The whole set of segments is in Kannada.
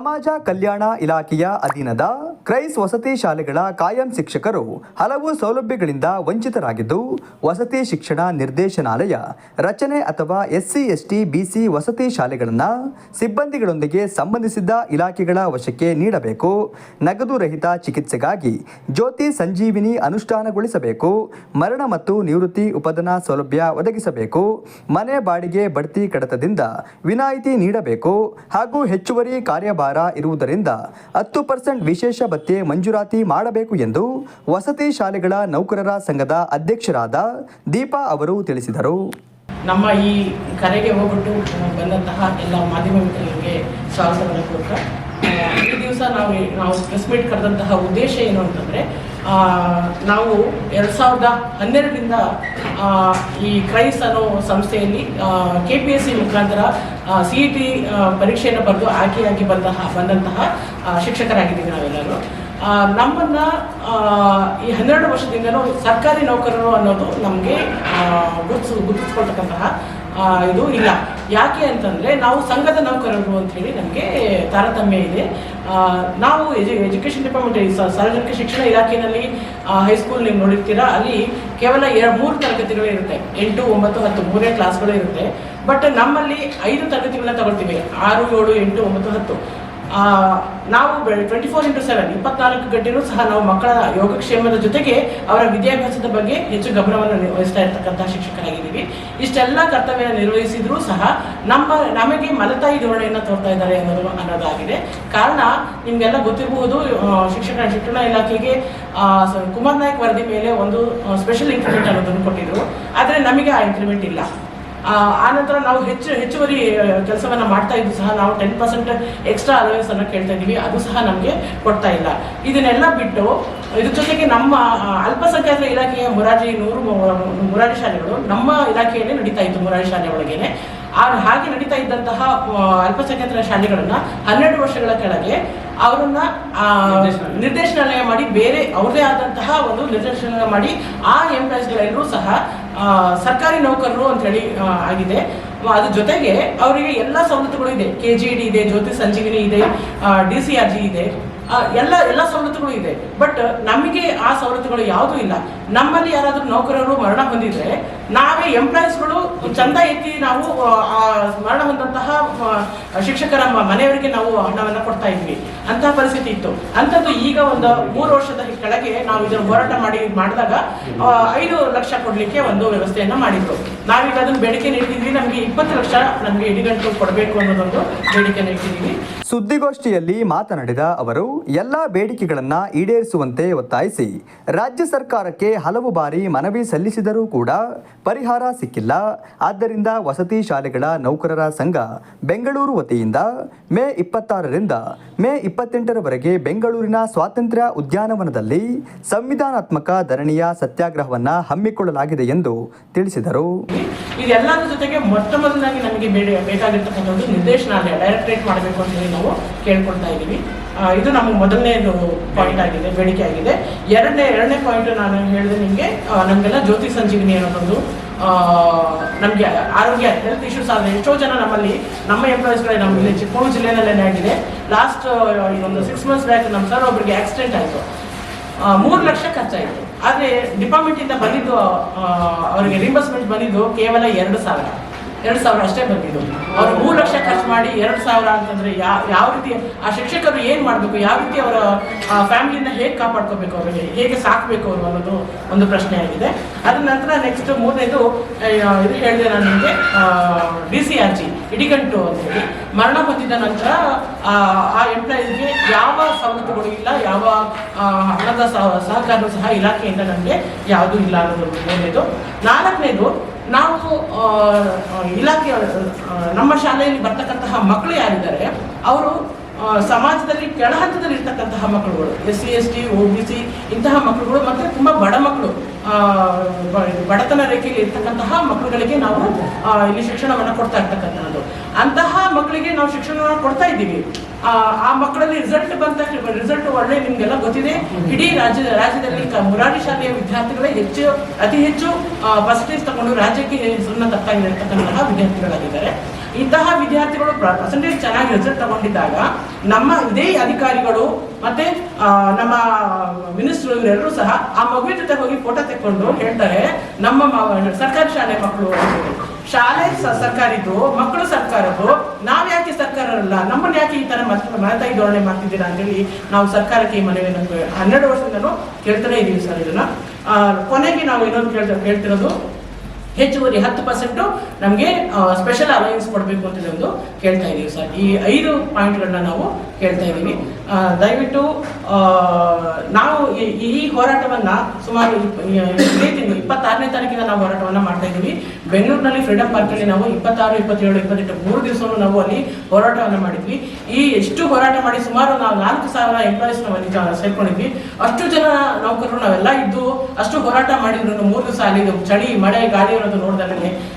ಸಮಾಜ ಕಲ್ಯಾಣ ಇಲಾಖೆಯ ಅಧೀನದ ಕ್ರೈಸ್ ವಸತಿ ಶಾಲೆಗಳ ಕಾಯಂ ಶಿಕ್ಷಕರು ಹಲವು ಸೌಲಭ್ಯಗಳಿಂದ ವಂಚಿತರಾಗಿದ್ದು, ವಸತಿ ಶಿಕ್ಷಣ ನಿರ್ದೇಶನಾಲಯ, ರಚನೆ ಅಥವಾ ಎಸ್ಸಿ, ಎಸ್ಟಿ, ಬಿಸಿ ವಸತಿ ಶಾಲೆಗಳನ್ನು ಸಿಬ್ಬಂದಿಗಳೊಂದಿಗೆ ಸಂಬಂಧಿಸಿದ ಇಲಾಖೆಗಳ ವಶಕ್ಕೆ ನೀಡಬೇಕು. ನಗದು ರಹಿತ ಚಿಕಿತ್ಸೆಗಾಗಿ ಜ್ಯೋತಿ ಸಂಜೀವಿನಿ ಅನುಷ್ಠಾನಗೊಳಿಸಬೇಕು. ಮರಣ ಮತ್ತು ನಿವೃತ್ತಿ ಉಪದನ ಸೌಲಭ್ಯ ಒದಗಿಸಬೇಕು. ಮನೆ ಬಾಡಿಗೆ ಬಡ್ತಿ ಕಡತದಿಂದ ವಿನಾಯಿತಿ ನೀಡಬೇಕು. ಹಾಗೂ ಹೆಚ್ಚುವರಿ ಕಾರ್ಯಭಾರ ಇರುವುದರಿಂದ ಹತ್ತು ಪರ್ಸೆಂಟ್ ವಿಶೇಷ ಭತ್ಯೆ ಮಂಜೂರಾತಿ ಮಾಡಬೇಕು ಎಂದು ವಸತಿ ಶಾಲೆಗಳ ನೌಕರರ ಸಂಘದ ಅಧ್ಯಕ್ಷರಾದ ದೀಪಾ ಅವರು ತಿಳಿಸಿದರು. ನಮ್ಮ ಈ ಕರೆಗೆ ಹೋಗ್ಬಿಟ್ಟು ಬಂದಂತಹ ಎಲ್ಲ ಮಾಧ್ಯಮ ಮಿತ್ರರಿಗೆ ಸ್ವಾಗತವನ್ನು ಆ, ಈ ದಿವಸ ನಾವು ನಾವು ಪ್ರೆಸ್ ಮೀಟ್ ಕರೆದಂತಹ ಉದ್ದೇಶ ಏನು ಅಂತಂದರೆ ನಾವು ಎರಡು ಸಾವಿರದ ಹನ್ನೆರಡರಿಂದ ಈ ಕ್ರೈಸ್ ಅನ್ನೋ ಸಂಸ್ಥೆಯಲ್ಲಿ ಕೆ ಪಿ ಎಸ್ ಸಿ ಮುಖಾಂತರ ಸಿ ಇ ಟಿ ಪರೀಕ್ಷೆಯನ್ನು ಬರೆದು ಆಯ್ಕೆಯಾಗಿ ಬಂದಂತಹ ಶಿಕ್ಷಕರಾಗಿದ್ದೀವಿ ನಾವೆಲ್ಲರೂ. ನಮ್ಮನ್ನ ಈ ಹನ್ನೆರಡು ವರ್ಷದಿಂದಲೂ ಸರ್ಕಾರಿ ನೌಕರರು ಅನ್ನೋದು ನಮಗೆ ಗುರುತಿಸ್, ಗುರುತಿಸ್ಕೊಳ್ತಕ್ಕಂತಹ ಇದು ಇಲ್ಲ. ಯಾಕೆ ಅಂತಂದರೆ ನಾವು ಸಂಘದ ನೌಕರರು ಅಂತೇಳಿ ನಮಗೆ ತಾರತಮ್ಯ ಇದೆ. ನಾವು ಎಜು, ಎಜುಕೇಷನ್ ಡಿಪಾರ್ಟ್ಮೆಂಟ್ ಸಾರ್ವಜನಿಕ ಶಿಕ್ಷಣ ಇಲಾಖೆಯಲ್ಲಿ ಹೈಸ್ಕೂಲ್ ನೀವು ನೋಡಿರ್ತೀರಾ, ಅಲ್ಲಿ ಕೇವಲ ಎರಡು, ಮೂರು ತರಗತಿಗಳೇ ಇರುತ್ತೆ. ಎಂಟು, ಒಂಬತ್ತು ಹತ್ತು ಮೂರೇ ಕ್ಲಾಸ್ಗಳೇ ಇರುತ್ತೆ. ಬಟ್ ನಮ್ಮಲ್ಲಿ ಐದು ತರಗತಿಗಳನ್ನ ತಗೊಳ್ತೀವಿ. ಆರು, ಏಳು, ಎಂಟು, ಒಂಬತ್ತು, ಹತ್ತು. ನಾವು ಟ್ವೆಂಟಿ ಫೋರ್ ಇಂಟು ಸೆವೆನ್ ಇಪ್ಪತ್ನಾಲ್ಕು ಗಂಟೆನೂ ಸಹ ನಾವು ಮಕ್ಕಳ ಯೋಗಕ್ಷೇಮದ ಜೊತೆಗೆ ಅವರ ವಿದ್ಯಾಭ್ಯಾಸದ ಬಗ್ಗೆ ಹೆಚ್ಚು ಗಮನವನ್ನು ವಹಿಸ್ತಾ ಇರ್ತಕ್ಕಂತಹ ಶಿಕ್ಷಕರಾಗಿದ್ದೀವಿ. ಇಷ್ಟೆಲ್ಲ ಕರ್ತವ್ಯ ನಿರ್ವಹಿಸಿದ್ರೂ ಸಹ ನಮ್ಮ, ನಮಗೆ ಮಲತಾಯಿ ಧೋರಣೆಯನ್ನು ತೋರ್ತಾ ಇದ್ದಾರೆ ಅನ್ನೋದು ಅನ್ನೋದಾಗಿದೆ. ಕಾರಣ ನಿಮಗೆಲ್ಲ ಗೊತ್ತಿರಬಹುದು ಶಿಕ್ಷಕರ ಶಿಕ್ಷಣ ಇಲಾಖೆಗೆ ಕುಮಾರ್ ನಾಯಕ್ ವರದಿ ಮೇಲೆ ಒಂದು ಸ್ಪೆಷಲ್ ಇನ್ಕ್ರಿಮೆಂಟ್ ಅನ್ನೋದನ್ನು ಕೊಟ್ಟಿದ್ರು. ಆದರೆ ನಮಗೆ ಆ ಇನ್ಕ್ರಿಮೆಂಟ್ ಇಲ್ಲ. ಆನಂತರ ನಾವು ಹೆಚ್ಚು ಹೆಚ್ಚುವರಿ ಕೆಲಸವನ್ನು ಮಾಡ್ತಾ ಇದ್ದು ಸಹ ನಾವು ಟೆನ್ ಪರ್ಸೆಂಟ್ ಎಕ್ಸ್ಟ್ರಾ ಅಲವೆನ್ಸ್ ಅನ್ನು ಕೇಳ್ತಾ ಇದ್ದೀವಿ. ಅದು ಸಹ ನಮಗೆ ಕೊಡ್ತಾ ಇಲ್ಲ. ಇದನ್ನೆಲ್ಲ ಬಿಟ್ಟು ಇದ್ರ ಜೊತೆಗೆ ನಮ್ಮ ಅಲ್ಪಸಂಖ್ಯಾತ ಅಲ್ಪಸಂಖ್ಯಾತರ ಇಲಾಖೆಯ ಮುರಾಜಿ ನೂರು ಮುರಾರಿ ಶಾಲೆಗಳು ನಮ್ಮ ಇಲಾಖೆಯಲ್ಲೇ ನಡೀತಾ ಇತ್ತು ಮುರಾರಿ ಶಾಲೆ ಒಳಗೇನೆ. ಆಗ ಹಾಗೆ ನಡೀತಾ ಇದ್ದಂತಹ ಅಲ್ಪಸಂಖ್ಯಾತರ ಶಾಲೆಗಳನ್ನ ಹನ್ನೆರಡು ವರ್ಷಗಳ ಕೆಳಗೆ ಅವರನ್ನ ನಿರ್ದೇಶನಾಲಯ. ಮಾಡಿ ಬೇರೆ ಅವ್ರದೇ ಆದಂತಹ ಒಂದು ನಿರ್ದೇಶನ ಮಾಡಿ ಆ ಎಂಪ್ಲಾಯೀಸ್ಗಳೆಲ್ಲರೂ ಸಹ ಸರ್ಕಾರಿ ನೌಕರರು ಅಂತ ಹೇಳಿ ಆಗಿದೆ. ಅದ್ರ ಜೊತೆಗೆ ಅವರಿಗೆ ಎಲ್ಲ ಸವಲತ್ತುಗಳು ಇದೆ. ಕೆ ಜಿ ಡಿ ಇದೆ, ಜ್ಯೋತಿ ಸಂಜೀವಿನಿ ಇದೆ ಡಿ ಸಿ ಆರ್ ಜಿ ಇದೆ. ಎಲ್ಲ ಎಲ್ಲ ಸವಲತ್ತುಗಳು ಇದೆ. ಬಟ್ ನಮಗೆ ಆ ಸವಲತ್ತುಗಳು ಯಾವುದೂ ಇಲ್ಲ. ನಮ್ಮಲ್ಲಿ ಯಾರಾದರೂ ನೌಕರರು ಮರಣ ಹೊಂದಿದ್ರೆ ನಾವೇ ಎಂಪ್ಲಾಯೀಸ್ಗಳು ಚಂದ ಎತ್ತಿ ನಾವು ಮರಣ ಹೊಂದಂತಹ ಶಿಕ್ಷಕರ ಮನೆಯವರಿಗೆ ನಾವು ಹಣವನ್ನು ಕೊಡ್ತಾ ಇದ್ವಿ. ಅಂತಹ ಪರಿಸ್ಥಿತಿ ಇತ್ತು. ಅಂಥದ್ದು ಈಗ ಒಂದು ಮೂರು ವರ್ಷದ ಕೆಳಗೆ ನಾವು ಇದನ್ನು ಹೋರಾಟ ಮಾಡಿ ಮಾಡಿದಾಗ ಐದು ಲಕ್ಷ ಕೊಡಲಿಕ್ಕೆ ಒಂದು ವ್ಯವಸ್ಥೆಯನ್ನ ಮಾಡಿದ್ರು. ನಾವೀಗ ಅದನ್ನು ಬೇಡಿಕೆ ನೀಡಿದ್ವಿ ನಮಗೆ ಇಪ್ಪತ್ತು ಲಕ್ಷ ನಮಗೆ ಇಡಿಗಂಟು ಕೊಡಬೇಕು ಅನ್ನೋದೊಂದು ಬೇಡಿಕೆ ನೀಡ್ತಿದ್ವಿ. ಸುದ್ದಿಗೋಷ್ಠಿಯಲ್ಲಿ ಮಾತನಾಡಿದ ಅವರು, ಎಲ್ಲಾ ಬೇಡಿಕೆಗಳನ್ನು ಈಡೇರಿಸುವಂತೆ ಒತ್ತಾಯಿಸಿ ರಾಜ್ಯ ಸರ್ಕಾರಕ್ಕೆ ಹಲವು ಬಾರಿ ಮನವಿ ಸಲ್ಲಿಸಿದರೂ ಕೂಡ ಪರಿಹಾರ ಸಿಕ್ಕಿಲ್ಲ. ಆದ್ದರಿಂದ ವಸತಿ ಶಾಲೆಗಳ ನೌಕರರ ಸಂಘ ಬೆಂಗಳೂರು ವತಿಯಿಂದ ಮೇ ಇಪ್ಪತ್ತಾರರಿಂದ ಮೇ ಇಪ್ಪತ್ತೆಂಟರವರೆಗೆ ಬೆಂಗಳೂರಿನ ಸ್ವಾತಂತ್ರ್ಯ ಉದ್ಯಾನವನದಲ್ಲಿ ಸಂವಿಧಾನಾತ್ಮಕ ಧರಣಿಯ ಸತ್ಯಾಗ್ರಹವನ್ನು ಹಮ್ಮಿಕೊಳ್ಳಲಾಗಿದೆ ಎಂದು ತಿಳಿಸಿದರು. ಇದೆಲ್ಲದರ ಜೊತೆಗೆ ಮೊಟ್ಟ ಮೊದಲಾಗಿ ನಮಗೆ ಬೇಕಾಗಿರ್ತಕ್ಕಂಥ ಒಂದು ನಿರ್ದೇಶನಾಲಯ, ಡೈರೆಕ್ಟ್ರೇಟ್ ಮಾಡಬೇಕು ಅಂತ ಹೇಳಿ ನಾವು ಕೇಳ್ಕೊಳ್ತಾ ಇದ್ದೀವಿ. ಇದು ನಮ್ಮ ಮೊದಲನೇದು ಪಾಯಿಂಟ್ ಆಗಿದೆ, ಬೇಡಿಕೆ ಆಗಿದೆ. ಎರಡನೇ ಎರಡನೇ ಪಾಯಿಂಟ್ ನಾನು ಹೇಳಿದೆ ನಿಮಗೆ ನಮಗೆಲ್ಲ ಜ್ಯೋತಿ ಸಂಜೀವಿನಿ ಅನ್ನೋದೊಂದು ನಮಗೆ ಆರೋಗ್ಯ ಹೆಲ್ತ್ ಇಶ್ಯೂಸ್ ಆದರೆ ಎಷ್ಟೋ ಜನ ನಮ್ಮಲ್ಲಿ, ನಮ್ಮ ಎಂಪ್ಲಾಯೀಸ್ಗಳೇ ನಮ್ಮ ಇಲ್ಲಿ ಜಿಲ್ಲೆನಲ್ಲೇ ಆಗಿದೆ. ಲಾಸ್ಟ್ ಒಂದು ಸಿಕ್ಸ್ ಮಂತ್ಸ್ ಬ್ಯಾಕ್ ನಮ್ಮ ಸರ್ ಒಬ್ಬರಿಗೆ ಆಕ್ಸಿಡೆಂಟ್ ಆಯಿತು. ಮೂರು ಲಕ್ಷ ಖರ್ಚಾಯಿತು. ಆದರೆ ಡಿಪಾರ್ಟ್ಮೆಂಟಿಂದ ಬಂದಿದ್ದು ಅವರಿಗೆ ರಿಂಬರ್ಸ್ಮೆಂಟ್ ಬಂದಿದ್ದು ಕೇವಲ ಎರಡು ಸಾವಿರ. ಎರಡು ಸಾವಿರ ಅಷ್ಟೇ ಬಂದಿದ್ದು. ಅವರು ಮೂರು ಲಕ್ಷ ಖರ್ಚು ಮಾಡಿ ಎರಡು ಸಾವಿರ ಅಂತಂದ್ರೆ ಯಾವ ರೀತಿ ಆ ಶಿಕ್ಷಕರು ಏನು ಮಾಡಬೇಕು ಯಾವ ರೀತಿ ಅವರ ಫ್ಯಾಮಿಲಿನ ಹೇಗೆ ಕಾಪಾಡ್ಕೋಬೇಕು ಅವರಿಗೆ ಹೇಗೆ ಸಾಕಬೇಕು ಅವರು ಅನ್ನೋದು ಒಂದು ಪ್ರಶ್ನೆ ಆಗಿದೆ. ಅದ ನಂತರ ನೆಕ್ಸ್ಟ್ ಮೂರನೇದು ಇದು ಹೇಳಿದೆ ನಾನು ನಿಮಗೆ ಡಿ ಸಿ ಆರ್ ಇಡಿಗಂಟು ಅಂತೇಳಿ ಮರಣ ಹೊಂದಿದ ನಂತರ ಆ, ಎಂಪ್ಲಾಯೀಸ್ಗೆ ಯಾವ ಸವಲತ್ತುಗಳು ಇಲ್ಲ ಯಾವ ಹಣದ ಸಹ- ಸಹಕಾರವೂ ಸಹ ಇಲಾಖೆಯಿಂದ ನಮಗೆ ಯಾವುದೂ ಇಲ್ಲ ಅನ್ನೋದು ಮೂರನೇದು. ನಾಲ್ಕನೇದು ನಾವು ಇಲಾಖೆಯ ನಮ್ಮ ಶಾಲೆಯಲ್ಲಿ ಬರ್ತಕ್ಕಂತಹ ಮಕ್ಕಳು ಯಾರಿದ್ದಾರೆ, ಅವರು ಸಮಾಜದಲ್ಲಿ ಕೆಳಹಂತದಲ್ಲಿ ಇರ್ತಕ್ಕಂತಹ ಮಕ್ಕಳುಗಳು S C S T O B C ಇಂತಹ ಮಕ್ಕಳುಗಳು ಮತ್ತು ತುಂಬ ಬಡ ಮಕ್ಕಳು ಬಡತನ ರೇಖೆಯಲ್ಲಿ ಇರ್ತಕ್ಕಂತಹ ಮಕ್ಕಳುಗಳಿಗೆ ನಾವು ಇಲ್ಲಿ ಶಿಕ್ಷಣವನ್ನು ಕೊಡ್ತಾ ಇರ್ತಕ್ಕಂಥದ್ದು. ಅಂತಹ ಮಕ್ಕಳಿಗೆ ನಾವು ಶಿಕ್ಷಣವನ್ನು ಕೊಡ್ತಾ ಇದ್ದೀವಿ. ಆ, ಮಕ್ಕಳಲ್ಲಿ ರಿಸಲ್ಟ್ ಬಂತ ರಿಸಲ್ಟ್ ಒಳ್ಳೆ ನಿಮ್ಗೆಲ್ಲ ಗೊತ್ತಿದೆ. ಇಡೀ ರಾಜ್ಯದ ರಾಜ್ಯದಲ್ಲಿ ಮುರಾರಿ ಶಾಲೆಯ ವಿದ್ಯಾರ್ಥಿಗಳೇ ಹೆಚ್ಚು ಅತಿ ಹೆಚ್ಚು ಪರ್ಸೆಂಟೇಜ್ ತಗೊಂಡು ರಾಜ್ಯಕ್ಕೆ ಹೆಸರನ್ನ ತರ್ತಾ ಇರತಕ್ಕಂತಹ ವಿದ್ಯಾರ್ಥಿಗಳಾಗಿದ್ದಾರೆ. ಇಂತಹ ವಿದ್ಯಾರ್ಥಿಗಳು ಪರ್ಸೆಂಟೇಜ್ ಚೆನ್ನಾಗಿ ರಿಸಲ್ಟ್ ತಗೊಂಡಿದ್ದಾಗ ನಮ್ಮ ಇದೇ ಅಧಿಕಾರಿಗಳು ಮತ್ತೆ ನಮ್ಮ ಮಿನಿಸ್ಟ್ರು ಇವರೆಲ್ಲರೂ ಸಹ ಆ ಮಗುವಿನ ಜೊತೆ ಹೋಗಿ ಫೋಟೋ ತೆಕ್ಕೊಂಡು ಹೇಳ್ತಾರೆ ನಮ್ಮ ಸರ್ಕಾರಿ ಶಾಲೆ ಮಕ್ಕಳು ಶಾಲೆ ಸರ್ಕಾರಿದ್ದು, ಮಕ್ಕಳು ಸರ್ಕಾರದ್ದು, ನಾವ್ ಯಾಕೆ ಸರ್ಕಾರ ಅಲ್ಲ ನಮ್ಮನ್ನ ಯಾಕೆ ಈ ತರ ಮನತಾಯಿ ಧೋರಣೆ ಮಾಡ್ತಿದ್ದೀರಾ ಅಂತೇಳಿ ನಾವು ಸರ್ಕಾರಕ್ಕೆ ಈ ಮನವಿಯನ್ನು ಹನ್ನೆರಡು ವರ್ಷದಿಂದಲೂ ಕೇಳ್ತಾನೆ ಇದೀವಿ ಸರ್ ಇದನ್ನ. ಕೊನೆಗೆ ನಾವು ಇನ್ನೊಂದು ಕೇಳ್ತಾ ಕೇಳ್ತಿರೋದು, ಹೆಚ್ಚುವರಿ ಹತ್ತು ಪರ್ಸೆಂಟು ನಮಗೆ ಸ್ಪೆಷಲ್ ಅಲೈನ್ಸ್ ಕೊಡಬೇಕು ಅಂತ ಒಂದು ಕೇಳ್ತಾ ಇದ್ದೀವಿ ಸರ್. ಈ ಐದು ಪಾಯಿಂಟ್ಗಳನ್ನ ನಾವು ಕೇಳ್ತಾ ಇದ್ದೀವಿ ದಯವಿಟ್ಟು ನಾವು ಈ- ಹೋರಾಟವನ್ನ ಸುಮಾರು ಇದೇ ಇಪ್ಪತ್ತಾರನೇ ತಾರೀಕಿನ ನಾವು ಹೋರಾಟವನ್ನು ಮಾಡ್ತಾ ಇದ್ದೀವಿ. ಬೆಂಗಳೂರಿನಲ್ಲಿ ಫ್ರೀಡಂ ಪಾರ್ಕಲ್ಲಿ ನಾವು ಇಪ್ಪತ್ತಾರು, ಇಪ್ಪತ್ತೇಳು, ಇಪ್ಪತ್ತೆಂಟು, ಮೂರು ದಿವಸವೂ ನಾವು ಅಲ್ಲಿ ಹೋರಾಟವನ್ನು ಮಾಡಿದ್ವಿ. ಈ ಎಷ್ಟು ಹೋರಾಟ ಮಾಡಿ ಸುಮಾರು ನಾವು ನಾಲ್ಕು ಸಾವಿರ ಎಂಪ್ಲಾಯೀಸ್ ನಾವು ಅಲ್ಲಿ ಸೇರ್ಕೊಂಡಿದ್ವಿ. ಅಷ್ಟು ಜನ ನೌಕರರು ನಾವೆಲ್ಲ ಇದ್ದು, ಅಷ್ಟು ಹೋರಾಟ ಮಾಡಿದ್ರು. ಮೂರು ದಿವಸ ಅಲ್ಲಿ ಚಳಿ, ಮಳೆ, ಗಾಳಿ ಅನ್ನೋದು ನೋಡಿದಾಗ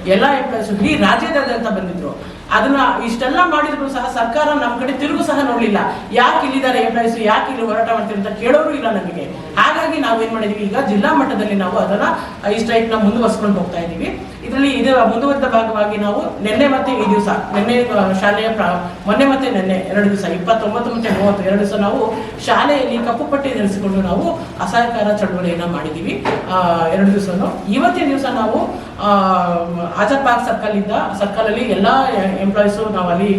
ಎಲ್ಲ ಎಂಪ್ಲಾಯೀಸ್ ಇಡೀ ರಾಜ್ಯದಾದ್ಯಂತ ಬಂದಿದ್ರು. ಅದನ್ನ ಇಷ್ಟೆಲ್ಲ ಮಾಡಿದ್ರು ಸಹ ಸರ್ಕಾರ ನಮ್ಮ ಕಡೆ ತಿರುಗು ಸಹ ನೋಡಲಿಲ್ಲ. ಯಾಕೆ ಇಲ್ಲಿದ್ದಾರೆ ಎಂಪ್ಲಾಯೀಸ್ ಯಾಕೆ ಇಲ್ಲಿ ಹೋರಾಟ ಮಾಡ್ತೀರಿ ಅಂತ ಕೇಳೋರು ಇಲ್ಲ ನಮಗೆ. ಹಾಗಾಗಿ ನಾವು ಏನ್ ಮಾಡಿದೀವಿ? ಈಗ ಜಿಲ್ಲಾ ಮಟ್ಟದಲ್ಲಿ ನಾವು ಅದನ್ನ ಈ ಸ್ಟ್ರೈಕ್ನ ಮುಂದುವರ್ಸ್ಕೊಂಡು ಹೋಗ್ತಾ ಇದೀವಿ ಇದರಲ್ಲಿ ಇದರ ಮುಂದುವರೆದ ಭಾಗವಾಗಿ ನಾವು ನಿನ್ನೆ ಮತ್ತೆ ಈ ದಿವಸ ನಿನ್ನೆ ಶಾಲೆಯ ಮೊನ್ನೆ ಮತ್ತೆ ನಿನ್ನೆ ಎರಡು ದಿವಸ ಇಪ್ಪತ್ತೊಂಬತ್ತು ಮತ್ತೆ ಮೂವತ್ತು ಎರಡು ದಿವಸ ನಾವು ಶಾಲೆಯಲ್ಲಿ ಕಪ್ಪು ಪಟ್ಟಿ ಧರಿಸಿಕೊಂಡು ನಾವು ಅಸಹಕಾರ ಚಳವಳಿಯನ್ನ ಮಾಡಿದೀವಿ. ಆ, ಎರಡು ದಿವಸನು. ಇವತ್ತಿನ ದಿವಸ ನಾವು ಆಜಾದ್ ಪಾರ್ಕ್ ಸರ್ಕಲ್ ಇಂದ ಸರ್ಕಲ್ ಅಲ್ಲಿ ಎಲ್ಲಾ ಎಂಪ್ಲಾಯೀಸು ನಾವು ಅಲ್ಲಿ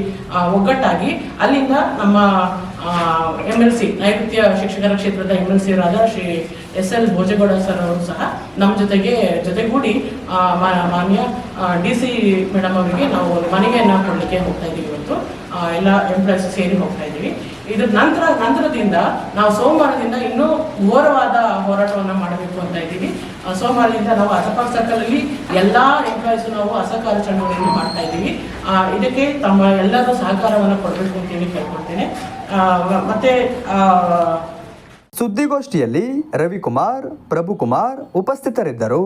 ಒಗ್ಗಟ್ಟಾಗಿ ಅಲ್ಲಿಂದ ನಮ್ಮ ಎಂ ಎಲ್ ಸಿ ನೈಋತ್ಯ ಶಿಕ್ಷಕರ ಕ್ಷೇತ್ರದ M L C ಅವರಾದ Shri S L Bhojegowda sir ಅವರು ಸಹ ನಮ್ಮ ಜೊತೆಗೆ, ಜೊತೆಗೂಡಿ ಮಾನ್ಯ ಡಿ ಸಿ ಮೇಡಮ್ ಅವರಿಗೆ ನಾವು ಮನೆಗೆ ಕೊಡಲಿಕ್ಕೆ ಹೋಗ್ತಾ ಇದ್ದೀವಿ ಇವತ್ತು. ಎಲ್ಲ ಎಂಪ್ಲಾಯ್ಸ್ ಸೇರಿ ಹೋಗ್ತಾ ಇದ್ದೀವಿ ಇದ್ರ ನಂತರ, ನಂತರದಿಂದ ನಾವು ಸೋಮವಾರದಿಂದ ಇನ್ನೂ ಘೋರವಾದ ಹೋರಾಟವನ್ನು ಮಾಡಬೇಕು ಅಂತ ಇದ್ದೀವಿ. ಸೋಮವಾರದಿಂದ ನಾವು ಅಸಪಾಕ್ ಸರ್ಕಲ್ ಅಲ್ಲಿ ಎಲ್ಲಾ ಎಂಪ್ಲಾಯೀಸ್ ನಾವು ಅಸಹಕಾರ ಚಳವಳಿಯನ್ನು ಮಾಡ್ತಾ ಇದ್ದೀವಿ. ಇದಕ್ಕೆ ತಮ್ಮ ಎಲ್ಲರೂ ಸಹಕಾರವನ್ನು ಕೊಡಬೇಕು ಅಂತ ಹೇಳಿ ಕೇಳ್ಕೊಳ್ತೇನೆ. ಮತ್ತೆ ಸುದ್ದಿಗೋಷ್ಠಿಯಲ್ಲಿ ರವಿಕುಮಾರ್, ಪ್ರಭುಕುಮಾರ್ ಉಪಸ್ಥಿತರಿದ್ದರು.